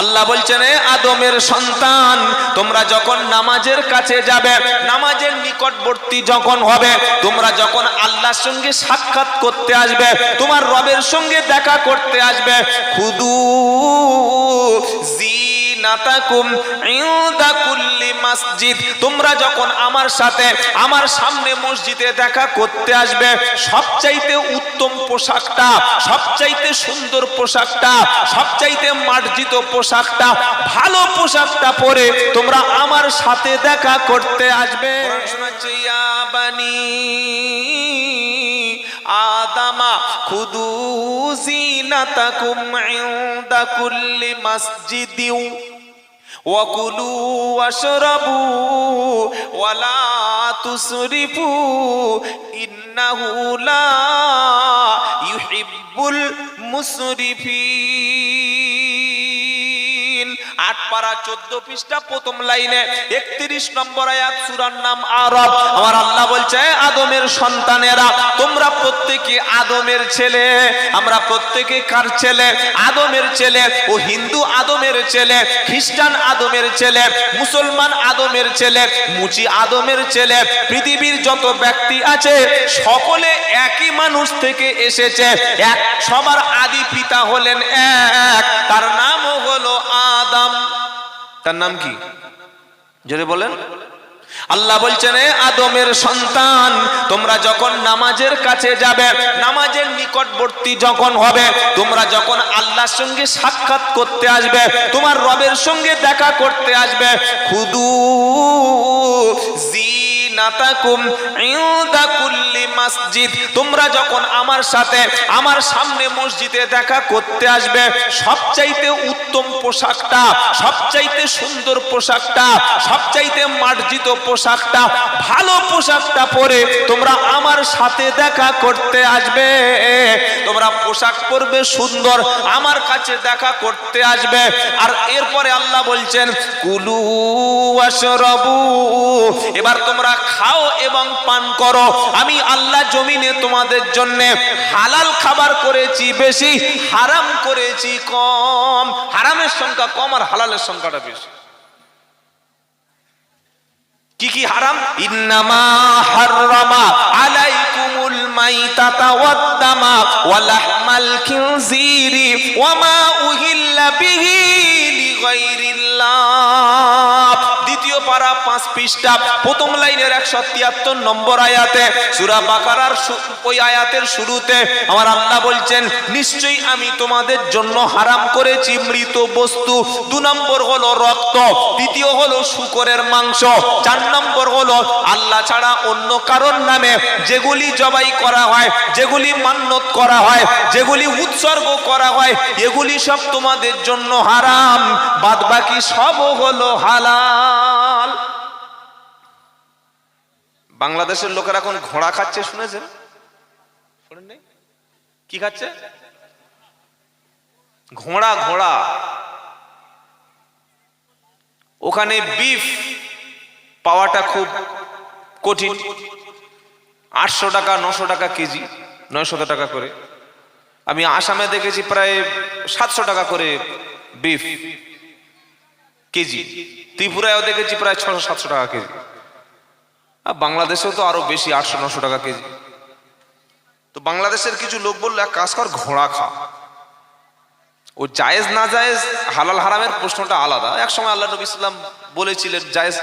আল্লাহ বলছেন আদমের সন্তান, তোমরা যখন নামাজের কাছে যাবে, নামাজের নিকটবর্তী যখন হবে, তোমরা যখন আল্লাহর সঙ্গে সাক্ষাৎ করতে আসবে, তোমার রবের সঙ্গে দেখা করতে আসবে, খুদু জিনাতাকুম কুল্লি মসজিদ। তোমরা যখন আমার সাথে, আমার সামনে মসজিদে দেখা করতে আসবে, সবচাইতে উত্তম পোশাকটা, সবচাইতে সুন্দর পোশাকটা, সবচাইতে মার্জিত পোশাকটা, ভালো পোশাকটা পরে তোমরা আমার সাথে দেখা করতে আসবে। বানি আদামা, খুদু জিনাতাকুম ইনদা কুল্লি মাসজিদিউ। ওয়াকুলু ওয়াশরাবু ওয়ালা তুসরিফু ইন্নাহু লা ইউহিব্বুল মুসরিফিন। আট পারা চোদ্দ পৃষ্ঠা, প্রথম লাইনে একত্রিশ নম্বর আয়াত, সুরার নাম আরব। আমার আল্লাহ বলছে আদমের সন্তানেরা, তোমরা প্রত্যেকে আদমের ছেলে, আমরা প্রত্যেকে কার ছেলে? আদমের ছেলে ও হিন্দু আদমের ছেলে, খ্রিস্টান আদমের ছেলে, মুসলমান আদমের ছেলে, মুচি আদমের ছেলে, পৃথিবীর যত ব্যক্তি আছে, সকলে একই মানুষ থেকে এসেছে। এক, সবার আদি পিতা হলেন এক, তার নামও হলো আদম। তার নাম কি? যদি বলেন। আল্লাহ বলছেন আদমের সন্তান, তোমরা যখন নামাজের কাছে যাবে, নামাজের নিকটবর্তী যখন হবে, তোমরা যখন আল্লাহর সঙ্গে সাক্ষাৎ করতে আসবে, তোমার রবের সঙ্গে দেখা করতে আসবে, খুদু জিনাতাকুম ইনদা কুল্লি মসজিদ। তোমরা যখন আমার সাথে, আমার সামনে মসজিদে দেখা করতে আসবে, সবচাইতে উত্তম পোশাকটা, সবচাইতে সুন্দর পোশাকটা, সবচাইতে মার্জিত পোশাকটা, ভালো পোশাকটা পরে তোমরা আমার সাথে দেখা করতে আসবে। তোমরা পোশাক পরবে সুন্দর, আমার কাছে দেখা করতে আসবে। আর এরপরে আল্লাহ বলছেন, কুলু ওয়াশরাবু। এবার তোমরা খাও এবং পান করো। আমি আল্লাহ জমিনে তোমাদের জন্য হালাল খাবার করেছি, বেশি হারাম করেছি, কম। হারামের সংখ্যা কম আর হালালের সংখ্যাটা বেশি। কি কি হারাম? ইন্নামা হাররামা আলাইকুমুল মাইতাতা ওয়াদ-দামা ওয়া লাহমাল খিনজিরি ওয়া মা উহিল্লা বিহি লিগাইরিল্লাহ। পারা পাঁচ পৃষ্ঠা, প্রথম লাইনের একশো তিয়াত্তর নম্বর আয়াতে, সুরা বাকারার ওই আয়াতের শুরুতে আমার আল্লাহ বলছেন, নিশ্চয়ই আমি তোমাদের জন্য হারাম করেছি মৃত বস্তু। দু নম্বর হলো রক্ত, দ্বিতীয় হলো শুকরের মাংস, চার নম্বর হলো আল্লাহ ছাড়া অন্য কারণ নামে যেগুলি জবাই করা হয়, যেগুলি মান্যত করা হয়, যেগুলি উৎসর্গ করা হয়, এগুলি সব তোমাদের জন্য হারাম। বাদ বাকি সব হলো হালাল। বাংলাদেশের লোকেরা এখন ঘোড়া খাচ্ছে, শুনেছেন? কি খাচ্ছে? ঘোড়া ঘোড়া। ওখানে বিফ পাওয়াটা খুব কঠিন। আটশো টাকা, নশো টাকা কেজি, নয়শত টাকা করে। আমি আসামে দেখেছি প্রায় সাতশো টাকা করে বিফ কেজি। ত্রিপুরায়ও দেখেছি প্রায় ছশো সাতশো টাকা কেজি। আর বাংলাদেশেও তো আরও বেশি, আটশো, নশো টাকা কেজি। তো বাংলাদেশের কিছু লোক বলল, এক কাজ কর, ঘোড়া খা। ও জায়েজ, না জায়েজ, হালাল, হারামের প্রশ্নটা আলাদা। এক সময় আল্লাহ নবী ইসলাম বলেছিলেন, জায়েজ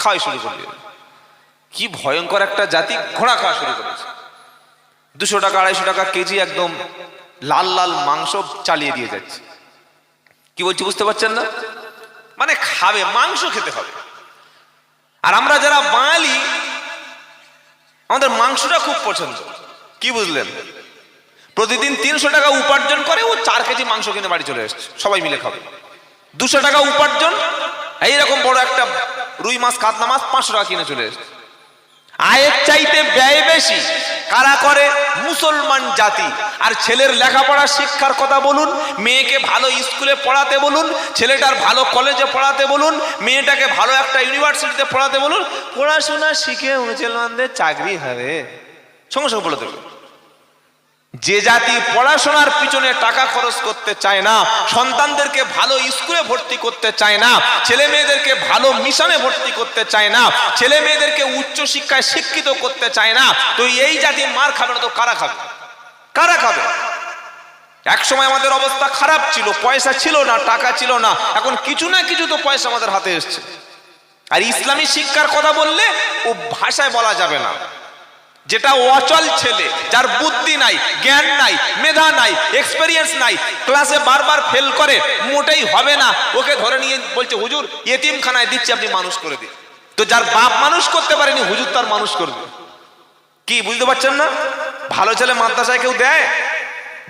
খাওয়াই শুরু করলি। কি ভয়ঙ্কর একটা জাতি, ঘোড়া খাওয়া শুরু করেছে। দুশো টাকা, আড়াইশো টাকা কেজি একদম লাল লাল মাংস চালিয়ে দিয়ে যাচ্ছে। কি বলছি, বুঝতে পারছেন না? মানে খাবে, মাংস খেতে হবে। আর আমরা যারা বাঙালি, আমাদের মাংসটা খুব পছন্দ। কি বুঝলেন? প্রতিদিন তিনশো টাকা উপার্জন করে ও চার কেজি মাংস কিনে বাড়ি চলে এসছে। সবাই মিলে খাবে। দুশো টাকা উপার্জন, এইরকম বড় একটা রুই মাছ, কাতলা মাছ পাঁচশো টাকা কিনে চলে এসছে। আয়ের চাইতে ব্যয় বেশি। কারা করে? মুসলমান জাতি। আর ছেলের লেখাপড়া শিক্ষার কথা বলুন, মেয়েকে ভালো স্কুলে পড়াতে বলুন, ছেলেটার ভালো কলেজে পড়াতে বলুন, মেয়েটাকে ভালো একটা ইউনিভার্সিটিতে পড়াতে বলুন, পড়াশোনা শিখে মুসলমানদের চাকরি হবে। সঙ্গে সঙ্গে বলে দেবে। যে জাতি পড়াশোনার পিছনে টাকা খরচ করতে চায় না, সন্তানদেরকে ভালো স্কুলে ভর্তি করতে চায় না, ছেলে মেয়েদেরকে ভালো মিশনে ভর্তি করতে চায় না, ছেলে মেয়েদেরকে উচ্চ শিক্ষায় শিক্ষিত করতে চায় না, তো এই জাতি মার খাবে না তো কারা খাবে? কারা খাবে? এক সময় আমাদের অবস্থা খারাপ ছিল, পয়সা ছিল না, টাকা ছিল না, এখন কিছু না কিছু তো পয়সা আমাদের হাতে এসছে। আর ইসলামী শিক্ষার কথা বললে ও ভাষায় বলা যাবে না। যেটা অচল ছেলে, যার বুদ্ধি নাই, জ্ঞান নাই, মেধা নাই এক্সপেরিয়েন্স নাই ক্লাসে বারবার ফেল করে, মোটেই হবে না। ওকে ধরে নিয়ে বলছে, হুজুর, এতিমখানায় দিচ্ছি, আপনি মানুষ করে দিন। তো যার বাপ মানুষ করতে পারেনি, হুজুর তার মানুষ করবে। কি, বুঝতে পারছেন না? ভালো ছেলে মাদ্রাসায় কেউ দেয়?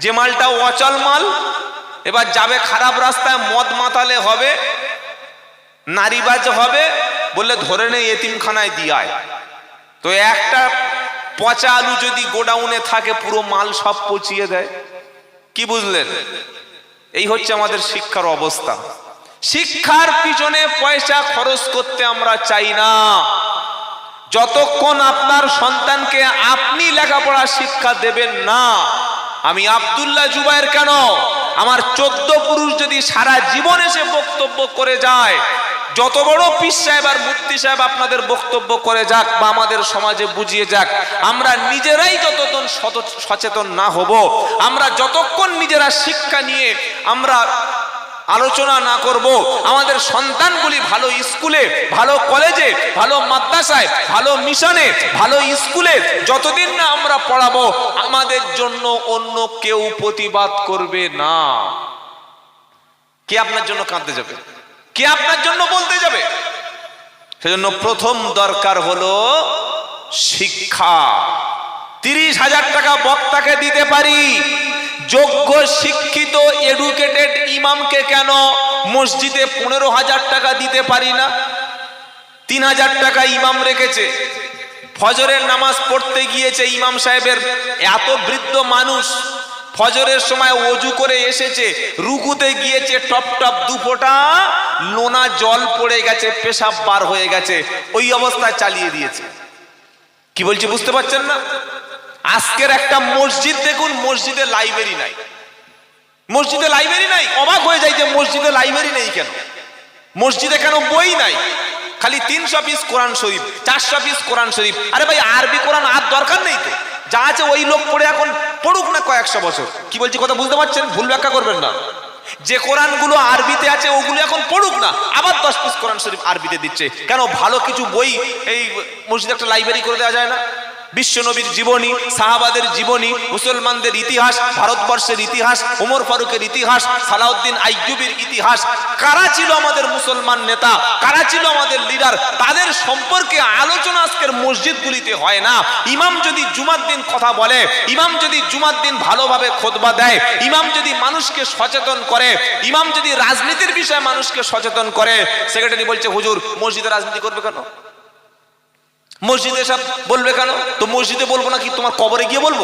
যে মালটা অচল মাল, এবার যাবে খারাপ রাস্তায়, মদ মাতালে হবে, নারীবাজ হবে, বললে, ধরে নেই এতিমখানায় দিয়ায় তো একটা পচা আলু যদি গোডাউনে থাকে, পুরো মাল সব পচিয়ে দেয়। কি বুঝলেন? এই হচ্ছে আমাদের শিক্ষার অবস্থা। শিক্ষার পিছনে পয়সা খরচ করতে আমরা চাই না। যতক্ষণ আপনার সন্তানকে আপনি লেখাপড়া শিক্ষা দেবেন না, আমি আব্দুল্লাহ জুবাইর কেন? আমার চোদ্দ পুরুষ যদি সারা জীবন এসে বক্তব্য করে যায়, যত বড় পিস সাহেব আর মুক্তি সাহেব আপনাদের বক্তব্য করে যাক বা আমাদের সমাজে বুঝিয়ে যাক, আমরা নিজেরাই যতক্ষণ সচেতন না হব, আমরা যতক্ষণ নিজেরা শিক্ষা নিয়ে আমরা আলোচনা না করব। আমাদের সন্তানগুলি ভালো স্কুলে, ভালো কলেজে, ভালো মাদ্রাসায়, ভালো মিশনে, ভালো স্কুলে যতদিন না আমরা পড়াবো, আমাদের জন্য অন্য কেউ প্রতিবাদ করবে না। কে আপনার জন্য কাঁদতে যাবে? কে আপনার জন্য বলতে যাবে? সেজন্য প্রথম দরকার হলো শিক্ষা। তিরিশ হাজার টাকা বক্তাকে দিতে পারি। যোগ্য, শিক্ষিত এডুকেটেড ইমামকে কেন মসজিদে পনেরো হাজার টাকা দিতে পারি না? তিন হাজার টাকা ইমাম রেখেছে। ফজরের নামাজ পড়তে গিয়েছে ইমাম সাহেবের। এত বৃদ্ধ মানুষ ফজরের সময় অজু করে এসেছে, রুকুতে গিয়েছে, টপ টপ দুপোটা লোনা জল পড়ে গেছে, পেশাব বার হয়ে গেছে, ওই অবস্থায় চালিয়ে দিয়েছে। কি বলছি বুঝতে পারছেন না? আজকের একটা মসজিদ দেখুন মসজিদে লাইব্রেরি নাই। মসজিদে লাইব্রেরি নাই? অবাক হয়ে যায় যে মসজিদে লাইব্রেরি নেই কেন? মসজিদে কেন বই নাই? খালি তিনশো পিস কোরআন শরীফ, চারশো পিস কোরআন শরীফ। আরে ভাই, আরবি কোরআন আর দরকার নেই তো। যা আছে ওই লোক পড়ে এখন পড়ুক না কয়েকশো বছর। কি বলছি কথা বুঝতে পারছেন? ভুল ব্যাখ্যা করবেন না। যে কোরআনগুলো আরবিতে আছে, ওগুলো এখন পড়ুক না। আবার দশ পিস কোরআন শরীফ আরবিতে দিচ্ছে। কেন ভালো কিছু বই এই মসজিদে একটা লাইব্রেরি করে দেওয়া যায় না? বিশ্ব নবীর জীবনী, সাহাবাদের জীবনী, মুসলমানদের ইতিহাস, ভারতবর্ষের ইতিহাস ওমর ফারুকের ইতিহাস, সালাউদ্দিন আইয়ুবের ইতিহাস। কারা ছিল আমাদের মুসলমান নেতা? কারা ছিল আমাদের লিডার? তাদের সম্পর্কে আলোচনা আজকের মসজিদগুলিতে হয় না। ইমাম যদি জুমার দিন কথা বলে, ইমাম যদি জুমার দিন ভালোভাবে খোদবা দেয়, ইমাম যদি মানুষকে সচেতন করে, ইমাম যদি রাজনীতির বিষয়ে মানুষকে সচেতন করে, সেক্রেটারি বলছে, হুজুর, মসজিদে রাজনীতি করবে কেন? মসজিদে সব বলবে কেন? তো মসজিদে বলব নাকি তোমার কবরে গিয়ে বলব?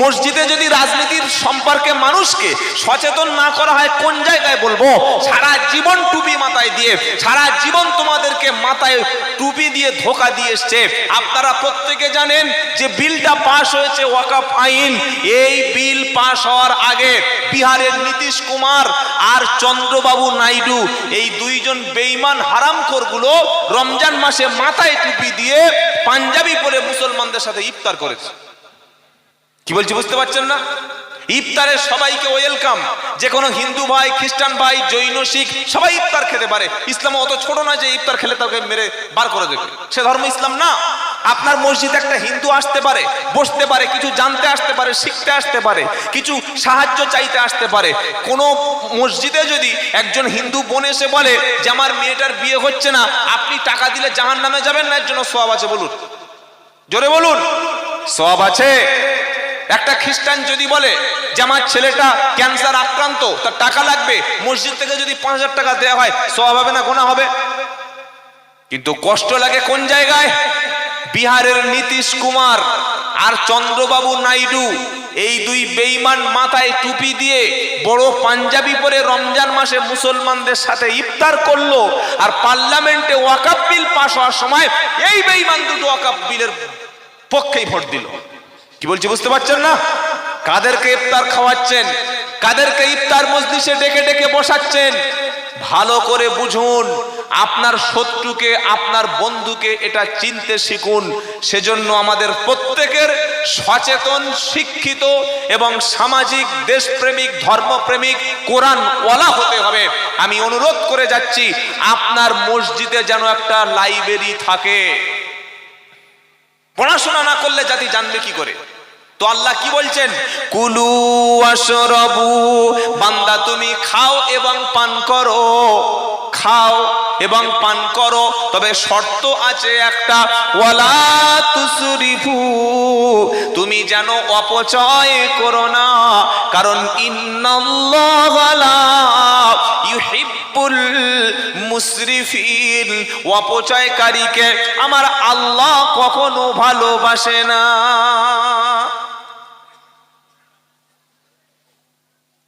মসজিদে যদি রাজনীতির সম্পর্কে মানুষকে সচেতন না করা হয়, কোন জায়গায় বলব? সারা জীবন টুপি মাথায় দিয়ে, সারা জীবন তোমাদেরকে মাথায় টুপি দিয়ে ধোকা দিয়ে এসছে। আপনারা প্রত্যেকে জানেন যে বিলটা পাশ হয়েছে ওয়াকাফ আইন। এই বিল পাশ হওয়ার আগে বিহারের নীতিশ কুমার আর চন্দ্রবাবু নাইডু, এই দুইজন বেইমান হারামখোরগুলো রমজান মাসে মাথায় টুপি দিয়ে পাঞ্জাবি পরে মুসলমানদের সাথে ইফতার করেছে। কি বলছি বুঝতে পারছেন না? ইফতারে সবাইকে ওয়েলকাম। যে কোনো হিন্দু ভাই, খ্রিস্টান ভাই, জৈন, শিখ, সবাই ইফতার খেতে পারে। ইসলাম অত ছোট না যে ইফতার খেলে তাকে মেরে বার করে দেবে। সে ধর্ম ইসলাম না। আপনার মসজিদে একটা হিন্দু আসতে পারে, বসতে পারে, কিছু জানতে আসতে পারে, শিখতে আসতে পারে, কিছু সাহায্য চাইতে আসতে পারে। কোন মসজিদে যদি একজন হিন্দু বোন এসে বলে যে, আমার মেয়েটার বিয়ে হচ্ছে না, আপনি টাকা দিলে জাহান নামে যাবেন না? এর জন্য সব আছে বলুন। জোরে বলুন। সব আছে? একটা খ্রিস্টান যদি বলে যে আমার ছেলেটা ক্যান্সার আক্রান্ত, তার টাকা লাগবে, মসজিদ থেকে যদি পাঁচ হাজার টাকা দেওয়া হয় সব হবে না গোনা হবে? কিন্তু কষ্ট লাগে কোন জায়গায়? বিহারের নীতিশ কুমার আর চন্দ্রবাবু নাইডু এই দুই বেইমান মাথায় টুপি দিয়ে বড় পাঞ্জাবি পরে রমজান মাসে মুসলমানদের সাথে ইফতার করল আর পার্লামেন্টে ওয়াকাপ বিল পাশ হওয়ার সময় এই বেইমান দুটো ওয়াকাপ বিলের পক্ষেই ভোট দিল। কি বলছি বুঝতে পারছেন না? কাদেরকে ইফতার খাওয়াচ্ছেন, কাদেরকে ইফতার মজলিসে ডেকে ডেকে বসাচ্ছেন, ভালো করে বুঝুন, আপনার শত্রুকে, আপনার বন্ধুকে এটা চিনতে শিখুন, সেজন্য আমাদের প্রত্যেকের সচেতন, শিক্ষিত এবং সামাজিক, দেশপ্রেমিক, ধর্মপ্রেমিক কোরআন ওয়ালা হতে হবে। আমি অনুরোধ করে যাচ্ছি, আপনার মসজিদে যেন একটা লাইব্রেরি থাকে। পড়াশোনা না করলে জাতি জানবে কি করে? তো আল্লাহ কি বলছেন? কুলু আশরাবু বান্দা তুমি খাও এবং পান করো। খাও এবং পান করো। তবে শর্ত আছে একটা, ওয়ালা তুসরিফু, তুমি যেন অপচয় করো না। কারণ ইন্নাল্লাহা লা ইউহিব্বুল মুসরিফিন। অপচয়কারীকে আমার আল্লাহ কখনো ভালোবাসে না।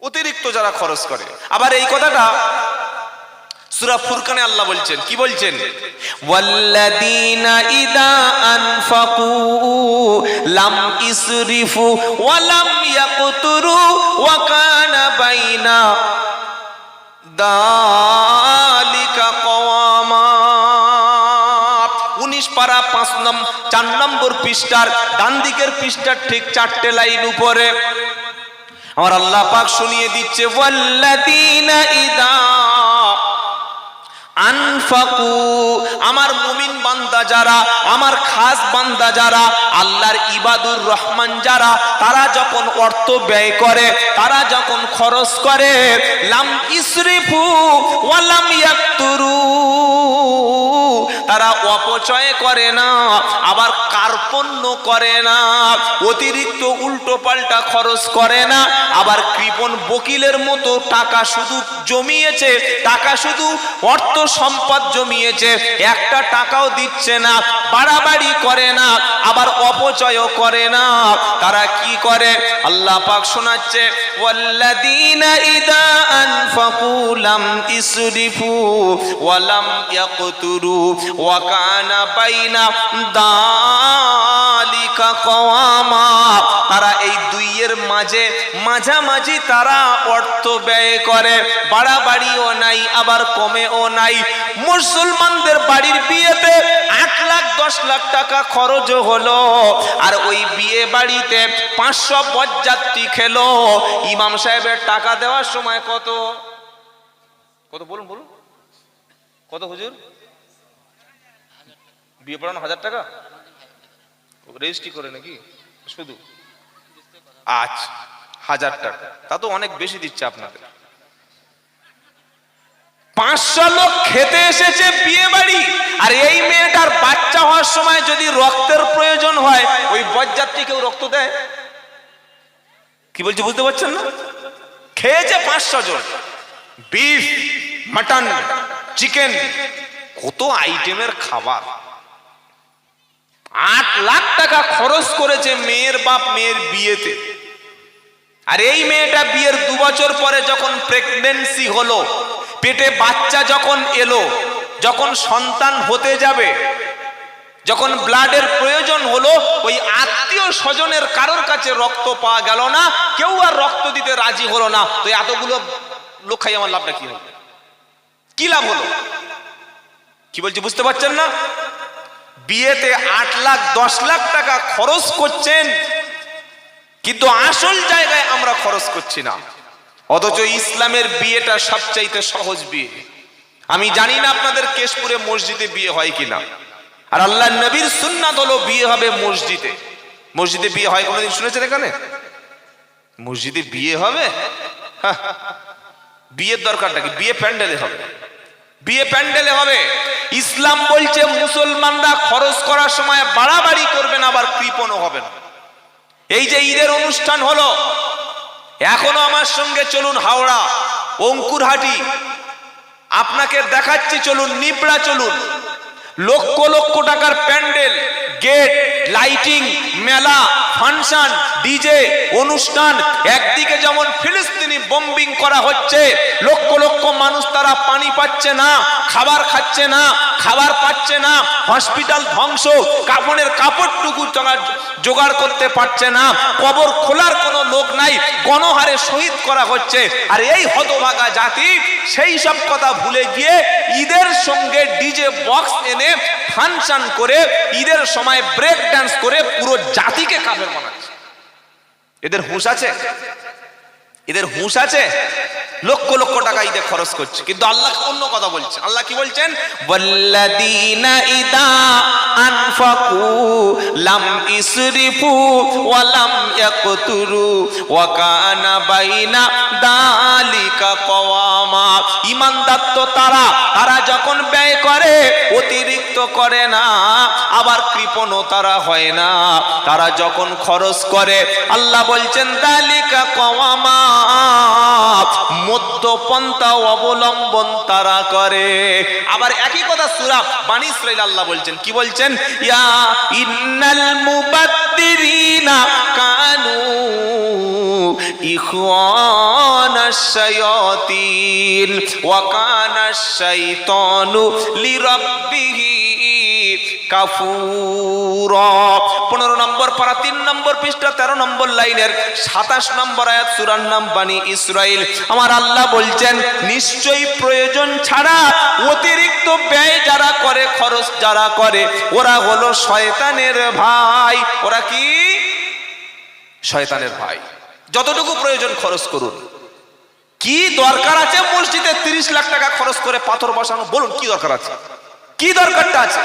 অতিরিক্ত যারা খরচ করে। আবার এই কথাটা সূরা ফুরকানে আল্লাহ বলছেন। কি বলছেন? ওয়াল্লাযীনা ইদা আনফাকু লাম ইসরিফু বাইনা দালিকা কওয়ামা। উনিশ পারা পাঁচ নম, চার নম্বর পৃষ্ঠার ডান দিকের পৃষ্ঠার ঠিক চারটে লাইন উপরে আমার আল্লাহ পাক শুনিয়ে দিচ্ছে আনফাকু আমার মুমিন বান্দা যারা, আমার খাস বান্দা যারা, আল্লাহর ইবাদুর রহমান যারা, তারা যখন অর্থ ব্যয় করে, তারা যখন খরচ করে, লাম ইসরিফু ওয়ালাম ইয়াকতুরু, তারা অপচয় করে না, আবার কার্পণ্য করে না, অতিরিক্ত উল্টো পাল্টা খরচ করে না, আবার কৃপণ বকিলের মতো টাকা শুধু জমিয়েছে, টাকা শুধু অর্থ সম্পদ জমিয়েছে, একটা টাকাও দিচ্ছে না, বাড়াবাড়ি করে না, আবার অপচয়ও করে না। তারা কি করে? আল্লাহ পাক শোনাচ্ছে, ওয়াল্লাযীনা ইযা আনফাকু লাম ইসরিফু ওয়া লাম ইয়াকতুরু ওয়া কানা বাইনা দালিকা কওয়ামা তারা এই দুইয়ের মাঝে মাঝামাঝি তারা অর্থ ব্যয় করে। বাড়াবাড়িও নাই, আবার কমেও নাই। মুসলমানদের বাড়ির বিয়েতে আট লাখ, দশ লাখ টাকা খরচ হলো। আর ওই বিয়ে বাড়িতে পাঁচশো বরযাত্রী খেলো। ইমাম সাহেবের টাকা দেওয়ার সময় কত? কত বলুন বলুন। কত হুজুর? বিয়ে পড়ানো হাজার টাকা? রেজিস্ট্রি করে নাকি? শুধু? আচ্ছা হাজার টাকা। তা তো অনেক বেশি দিচ্ছে আপনাদের। পাঁচশো লোক খেতে এসেছে বিয়ে বাড়ি, আর এই মেয়েটার বাচ্চা হওয়ার সময় যদি রক্তের প্রয়োজন হয়, ওই বরযাত্রী কেউ রক্ত দেয়? কি বলছে বুঝতে পারছেন না? খেয়েছে পাঁচশো জন। বিফ, মাটন, চিকেন, কত আইটেমের খাবার। আট লাখ টাকা খরচ করেছে মেয়ের বাপ মেয়ের বিয়েতে। আর এই মেয়েটা বিয়ের দু বছর পরে যখন প্রেগনেন্সি হলো, পেটে বাচ্চা যখন এলো, যখন সন্তান হতে যাবে, যখন ব্লাডের প্রয়োজন হলো, ওই আত্মীয় স্বজনের কারোর কাছে রক্ত পাওয়া গেল না, কেউ আর রক্ত দিতে রাজি হলো না, তো এতগুলো লোক খাই আমার লাভটা কি হলো কি লাভ হলো? কি বলছি, বুঝতে পারছেন না? বিয়েতে আট লাখ, দশ লাখ টাকা খরচ করছেন কিন্তু আসল জায়গায় আমরা খরচ করছি না। অথচ ইসলামের বিয়েটা সবচাইতে সহজ বিয়ে। আমি জানি না আপনাদের কেশপুরে মসজিদে বিয়ে হয় কিনা। আর আল্লাহ নবীর সুন্নাত হলো বিয়ে হবে মসজিদে। মসজিদে বিয়ে হয় কোনোদিন শুনেছেন এখানে? মসজিদে বিয়ে হবে? বিয়ের দরকারটা কি? বিয়ে প্যান্ডেলে হবে। বিয়ে প্যান্ডেলে হবে। ইসলাম বলছে মুসলমানরা খরচ করার সময় বাড়াবাড়ি করবেন আবার কৃপণও হবে না। এই যে ঈদের অনুষ্ঠান হলো, এখনও আমার সঙ্গে চলুন হাওড়া, অঙ্কুরহাটি। আপনাকে দেখাচ্ছি, চলুন, নিপড়া চলুন। লক্ষ লক্ষ টাকার প্যান্ডেল, গেট, লাইটিং, মেলা, ফাংশন, ডিজে, অনুষ্ঠান, একদিকে যেমন ফিলিস্তিনি বোম্বিং করা হচ্ছে, লক্ষ লক্ষ মানুষ তারা পানি পাচ্ছে না, খাবার খাচ্ছে না, খাবার পাচ্ছে না, হসপিটাল ধ্বংস কাপড়ের কাপড়টুকু জোগাড়- করতে পারছে না, কবর খোলার কোনো লোক নাই, গণহারে শহীদ করা হচ্ছে, আর এই হতভাগা জাতি সেই সব কথা ভুলে গিয়ে ঈদের সঙ্গে ডিজে বক্স এনে ফাংশন করে ঈদের সময় ব্রেক ডান্স করে পুরো জাতিকে কাফের বানাচ্ছে। এদের হুঁশ আছে? এদের হুঁশ আছে? লক্ষ লক্ষ টাকা ঈদে খরচ করছে। কিন্তু আল্লাহ অন্য কথা বলছে। আল্লাহ কি বলছেন? তো তারা তারা যখন ব্যয় করে, অতিরিক্ত করে না, আবার কৃপণও তারা হয় না। তারা যখন খরচ করে, আল্লাহ বলছেন, দালিকা কওয়ামা। মধ্যপন্থা অবলম্বন তারা করে। আবার একই কথা সুরাফ বাণী ইসরাইল আল্লাহ বলছেন। কি বলছেন? ইয়া ইন্নাল মুবাদ্দিরিনা কানু শায়াতিন ওয়া কানাশ শাইতানু লিরাব্বিহি কাফুরা পনেরো নম্বর পারা, তিন নম্বর পৃষ্ঠা, তেরো নম্বর লাইনের সাতাশ নম্বর আয়াত সুরার নাম বাণী ইসরাইল। আমার আল্লাহ বলছেন, নিশ্চয়ই প্রয়োজন ছাড়া অতিরিক্ত ব্যয় যারা করে, খরচ যারা করে, ওরা হলো শয়তানের ভাই। ওরা কি? শয়তানের ভাই। যতটুকু প্রয়োজন খরচ করুন। কি দরকার আছে মসজিদে তিরিশ লাখ টাকা খরচ করে পাথর বসানো? বলুন, কি দরকার আছে? কি দরকারটা আছে?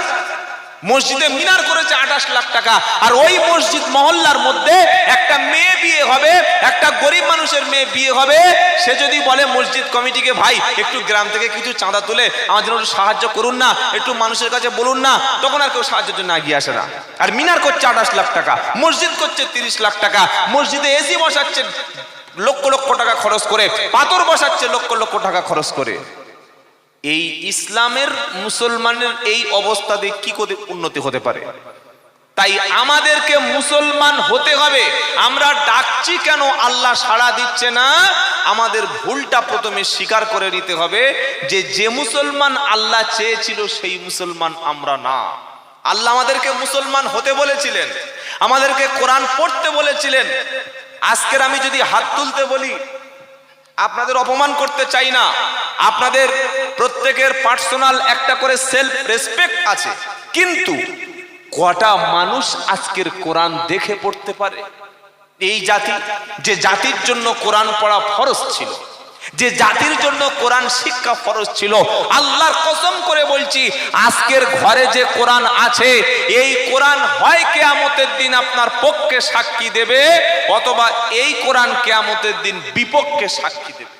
মসজিদে মিনার করেছে আঠাশ লাখ টাকা। আর ওই মসজিদ মহল্লার মধ্যে একটা মেয়ে বিয়ে হবে, একটা গরিব মানুষের মেয়ে বিয়ে হবে। সে যদি বলে, মসজিদ কমিটিকে ভাই, একটু গ্রাম থেকে কিছু চাঁদা তুলে আমার জন্য একটু সাহায্য করুন না, একটু মানুষের কাছে বলুন না, তখন আর কেউ সাহায্যের জন্য এগিয়ে আসে না। আর মিনার করছে আঠাশ লাখ টাকা, মসজিদ করছে তিরিশ লাখ টাকা, মসজিদে এসি বসাচ্ছে লক্ষ লক্ষ টাকা খরচ করে, পাথর বসাচ্ছে লক্ষ লক্ষ টাকা খরচ করে। এই ইসলামের মুসলমানের এই অবস্থা দিয়ে কি করে উন্নতি হতে পারে? তাই আমাদেরকে মুসলমান হতে হবে। আমরা ডাকছি কেন আল্লাহ সাড়া দিচ্ছে না? আমাদের ভুলটা প্রথমে স্বীকার করে নিতে হবে যে যে মুসলমান আল্লাহ চেয়েছিল, সেই মুসলমান আমরা না। আল্লাহ আমাদেরকে মুসলমান হতে বলেছিলেন। আমাদেরকে কোরআন পড়তে বলেছিলেন। আজকের আমি যদি হাত তুলতে বলি, আপনাদের অপমান করতে চাই না। আপনাদের প্রত্যেকের পার্সোনাল একটা করে সেলফ রেসপেক্ট আছে। কিন্তু কটা মানুষ আজকের কোরআন দেখে পড়তে পারে? এই জাতি, যে জাতির জন্য কোরআন পড়া ফরজ ছিল, যে জাতির জন্য কোরআন শিক্ষা ফরজ ছিল, আল্লাহর কসম করে বলছি, আজকের ঘরে যে কোরআন আছে, এই কোরআন হয় কেয়ামতের দিন আপনার পক্ষে সাক্ষী দেবে, অথবা এই কোরআন কেয়ামতের দিন বিপক্ষে সাক্ষী দেবে।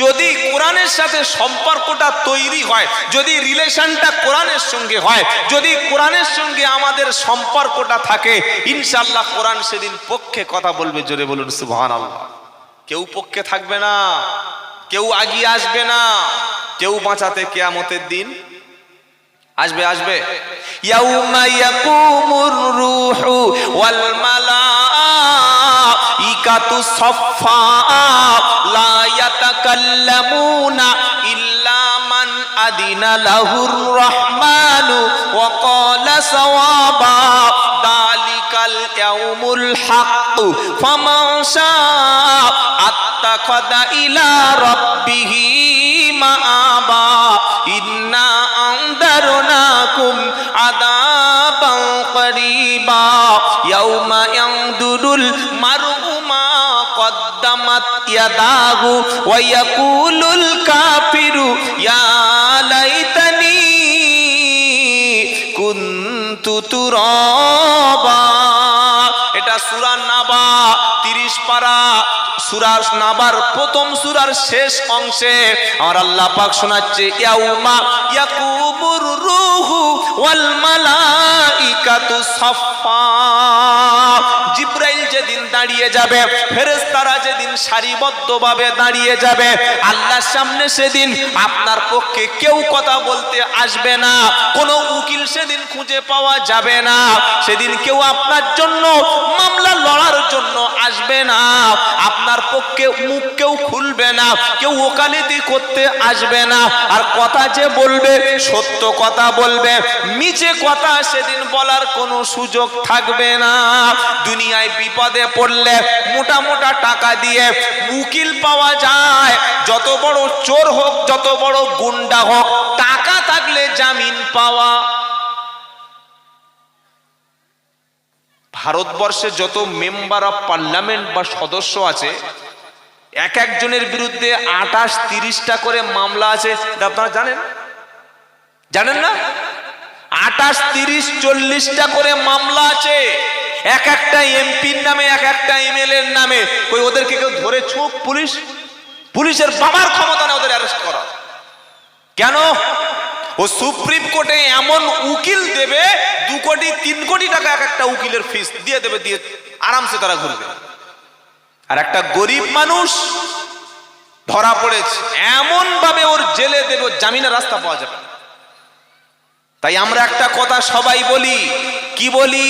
যদি কোরআনের সাথে সম্পর্কটা তৈরি হয়, যদি রিলেশনটা কোরআনের সঙ্গে হয়, যদি কোরআনের সঙ্গে আমাদের সম্পর্কটা থাকে ইনশাল্লাহ কোরআন সেদিন পক্ষে কথা বলবে, জোরে বলুন সুবহান আল্লাহ কেউ পক্ষে থাকবে না, কেউ আগিয়ে আসবে না, কেউ বাঁচাতে কেয়ামতের দিন আসবে আসবে। ইয়াউমা ইয়াকুমুর রূহু ওয়াল মালাইকাতু সাফফা, লা يتكلمون إلا من أذن له الرحمن وقال صوابا ذلك اليوم الحق. فمن شاء اتخذ إلى ربه مآبا. إنا أنذرناكم عذابا قريبا. يوم ينذر المرء قدمت يداه ويقول الكافر يا সুরার নাবার প্রথম সুরার শেষ অংশে আমার আল্লাহ পাক শোনাচ্ছে, ইয়াউমা ইয়াকুমুর রূহু ওয়াল মালাইকাতু সাফফা। জিব্রাইল যেদিন দাঁড়িয়ে যাবে, ফেরেশতারা যেদিন সারিবদ্ধভাবে দাঁড়িয়ে যাবে, আল্লাহর সামনে সেদিন আপনার পক্ষে কেউ কথা বলতে আসবে না, কোনো উকিল সেদিন খুঁজে পাওয়া যাবে না, সেদিন কেউ আপনার জন্য মামলা লড়ার জন্য আসবে না। আপনার পক্ষে মুখ কেউ খুলবে না, কেউ ওকালতি করতে আসবে না। আর কথা যে বলবে, সত্য কথা বলবে, মিছে কথা সেদিন বলার কোনো সুযোগ থাকবে না। দুনিয়ায় বিপদে পড়লে মোটা মোটা টাকা দিয়ে উকিল পাওয়া যায়। যত বড় চোর হোক, যত বড় গুন্ডা হোক, টাকা থাকলে জামিন পাওয়া। ভারতবর্ষে যত মেম্বার অফ পার্লামেন্ট বা সদস্য আছে এক একজনের বিরুদ্ধে আঠাশ, তিরিশটা করে মামলা আছে। আপনারা জানেন? জানেন না? আঠাশ, তিরিশ, চল্লিশটা করে মামলা আছে। এক একটা এমপির নামে, এক একটা এমএলএ এর নামে। কই, ওদেরকে কেউ ধরে ছোক পুলিশ? পুলিশের বাবার ক্ষমতা না ওদের অ্যারেস্ট করা। কেন? ও সুপ্রিম কোর্টে এমন উকিল দেবে, দু কোটি, তিন কোটি টাকা এক একটা উকিলের ফিস দিয়ে দেবে, দিয়ে আরামসে তারা ঘুরবে। আর একটা গরিব মানুষ ধরা পড়েছে। এমন ভাবে ওর জেলে দেবে ওর জামিনের রাস্তা পাওয়া যাবে। তাই আমরা একটা কথা সবাই বলি, কি বলি?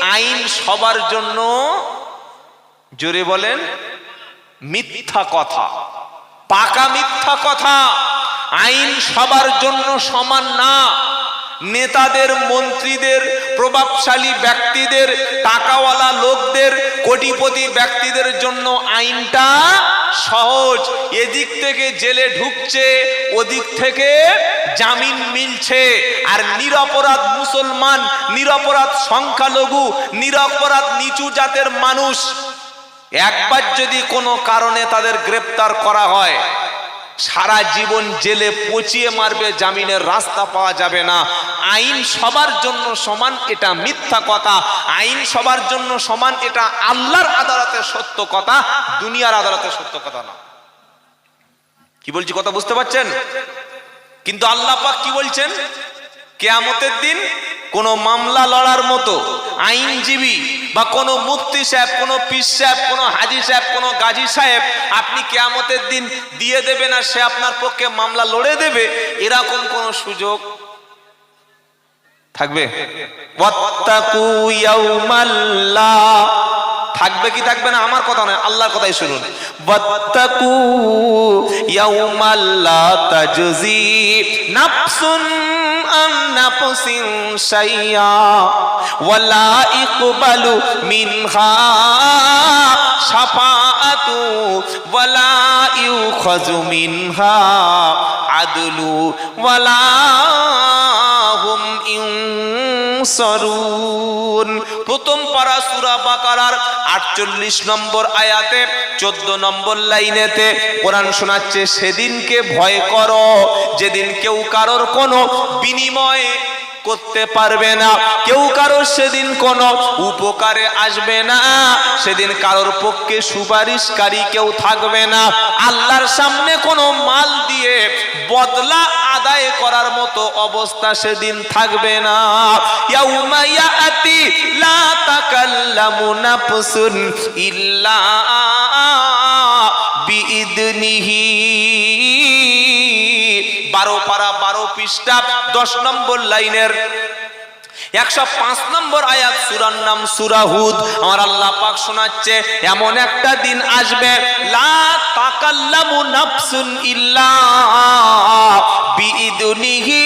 আইন সবার জন্য, জোরে বলেন, মিথ্যা কথা। পাকা মিথ্যা কথা। আইন সবার জন্য সমান না। নেতাদের, মন্ত্রীদের, প্রভাবশালী ব্যক্তিদের, টাকাওয়ালা লোকদের, কোটিপতি ব্যক্তিদের জন্য আইনটা সহজ। এদিক থেকে জেলে ঢুকছে, ওদিক থেকে জামিন মিলছে। আর নিরপরাধ মুসলমান, নিরপরাধ সংখ্যালঘু, নিরপরাধ নিচু জাতের মানুষ, একবার যদি কোনো কারণে তাদের গ্রেপ্তার করা হয় সারা জীবন জেলে পচিয়ে মারবে, জামিনের রাস্তা পাওয়া যাবে না। আইন সবার জন্য সমান, এটা মিথ্যা কথা। আইন সবার জন্য সমান, এটা আল্লাহর আদালতের সত্য কথা, দুনিয়ার আদালতের সত্য কথা না। কি বলছি, কথা বুঝতে পারছেন? কিন্তু আল্লাহ পাক কি বলছেন? কেয়ামতের দিন কোনো মামলা লড়ার মতো আইনজীবী বা কোনো মুফতি সাহেব, কোনো পীর সাহেব, কোনো হাজি সাহেব, কোনো গাজী সাহেব আপনি কেয়ামতের দিন দিয়ে দেবেন আর সে আপনার পক্ষে মামলা লড়ে দেবে, এরকম কোনো সুযোগ থাকবে? থাকবে কি থাকবে না? আমার কথা নয়, আল্লাহর কথাই শুনুন। ওয়াত্তাকু ইয়াউমাল্লা তাজজি। নাফসুন নাফসিন শাইয়া ওয়ালা ইকবালু মিনহা শাফাআতু ওয়ালা ইউখাযু মিনহা আদলু ওয়ালা হুম ইউনসারুন প্রথম পারা সূরা বাকারার 48 নম্বর আয়াতে 14 নম্বর লাইনেতে কোরআন শোনাচ্ছে, সেদিনকে ভয় করো, যেদিন কেউ কারোর কোনো বিনিময়ে করতে পারবে না। কেউ কারোর সেদিন কোনো উপকারে আসবে না। সেদিন কারোর পক্ষে সুপারিশকারী কেউ থাকবে না। আল্লাহর সামনে কোনো মাল দিয়ে বদলা আদায় করার মতো অবস্থা সেদিন থাকবে না। ইল্লা বারো পারা বারো পৃষ্ঠা, দশ নম্বর লাইনের একশো পাঁচ নম্বর আয়াত, সুরার নাম সুরাহুদ আমার আল্লাহ পাক শোনাচ্ছে, এমন একটা দিন আসবে, লা ইল্লা বিইদনিহি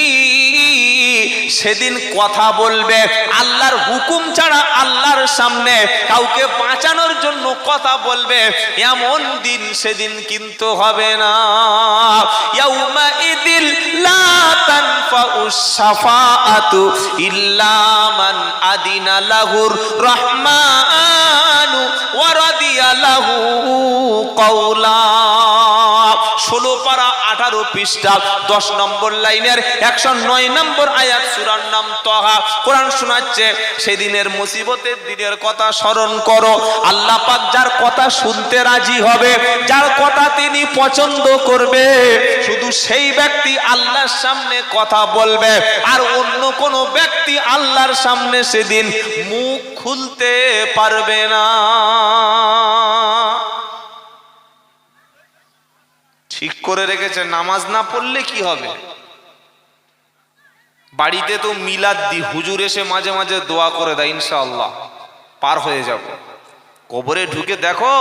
সেদিন কথা বলবে। আল্লাহর হুকুম ছাড়া আল্লাহর সামনে কাউকে বাঁচানোর জন্য কথা বলবে। এমন দিন সেদিন কিন্তু হবে না। ইয়াউমা ষোলো পারা আঠারো পৃষ্ঠা, দশ নম্বর লাইনের একশো নয় নম্বর আয়াত সুরার নাম তহা। কোরআন শোনাচ্ছে, সেদিনের মুসিবতের দিনের কথা স্মরণ করো। আল্লাহ পাক যার কথা শুনতে রাজি হবে, যার কথা তিনি পছন্দ করবে, শুধু সেই ব্যক্তি আল্লাহর সামনে কথা বলবে, আর অন্য কোন ব্যক্তি আল্লাহর সামনে সেদিন মুখ খুলতে পারবে না। ঠিক করে রেখেছে, নামাজ না পড়লে কি হবে? বাড়িতে তো মিলাদ দি হুজুর এসে মাঝে মাঝে দোয়া করে দেয়, ইনশাআল্লাহ, পার হয়ে যাব। কবরে ঢুকে দেখো,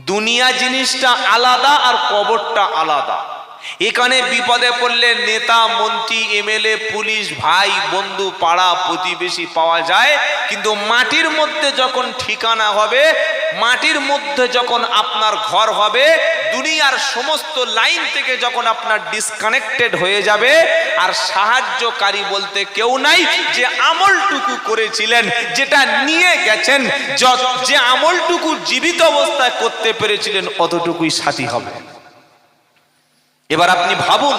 দুনিয়া জিনিসটা আলাদা আর কবরটা আলাদা। এখানে বিপদে পড়লে নেতা, মন্ত্রী, এমএলএ, পুলিশ, ভাই, বন্ধু, পাড়া, প্রতিবেশী পাওয়া যায়। কিন্তু মাটির মধ্যে যখন ঠিকানা হবে, মাটির মধ্যে যখন আপনার ঘর হবে, দুনিয়ার সমস্ত লাইন থেকে যখন আপনার ডিসকানেক্টেড হয়ে যাবে, আর সাহায্যকারী বলতে কেউ নাই যে আমলটুকু করেছিলেন, যেটা নিয়ে গেছেন য- আমলটুকু জীবিত অবস্থায় করতে পেরেছিলেন, অতটুকুই সাথী হবে। এবার আপনি ভাবুন,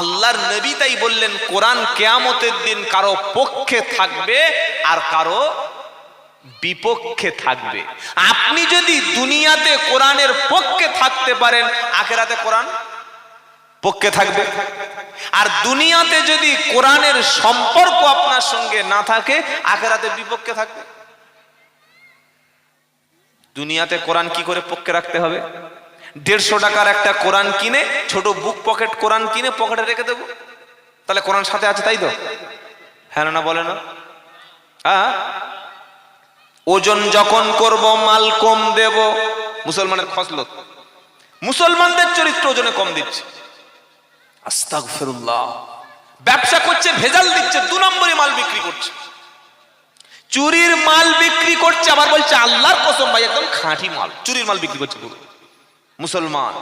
আল্লাহর নবী তাই বললেন, কোরআন কেয়ামতের দিন কারও পক্ষে থাকবে আর কারও বিপক্ষে থাকবে। আপনি যদি দুনিয়াতে কোরআনের পক্ষে থাকতে পারেন, আখেরাতে কোরআন পক্ষে থাকবে। আর দুনিয়াতে যদি কোরআনের সম্পর্ক আপনার সঙ্গে না থাকে, আখেরাতে বিপক্ষে থাকবে। দুনিয়াতে কোরআন কি করে পক্ষে রাখতে হবে? দেড়শো টাকার একটা কোরআন কিনে, ছোট বুক পকেট কোরআন কিনে পকেটে রেখে দেবো। তাহলে কোরআন সাথে আছে তাই তো? হ্যাঁ না বলে না? হ্যাঁ ওজন যখন করব, মাল কম দেব। মুসলমানের খসলত। মুসলমানদের চরিত্র ওজনে কম দিচ্ছে। আস্তাগফিরুল্লাহ। ব্যবসা করছে, ভেজাল দিচ্ছে, দু নম্বরে মাল বিক্রি করছে। চুরির মাল বিক্রি করছে, আবার বলছে, আল্লাহর কসম ভাই, একদম খাঁটি মাল। চুরির মাল বিক্রি করছে পুরো। মুসলমান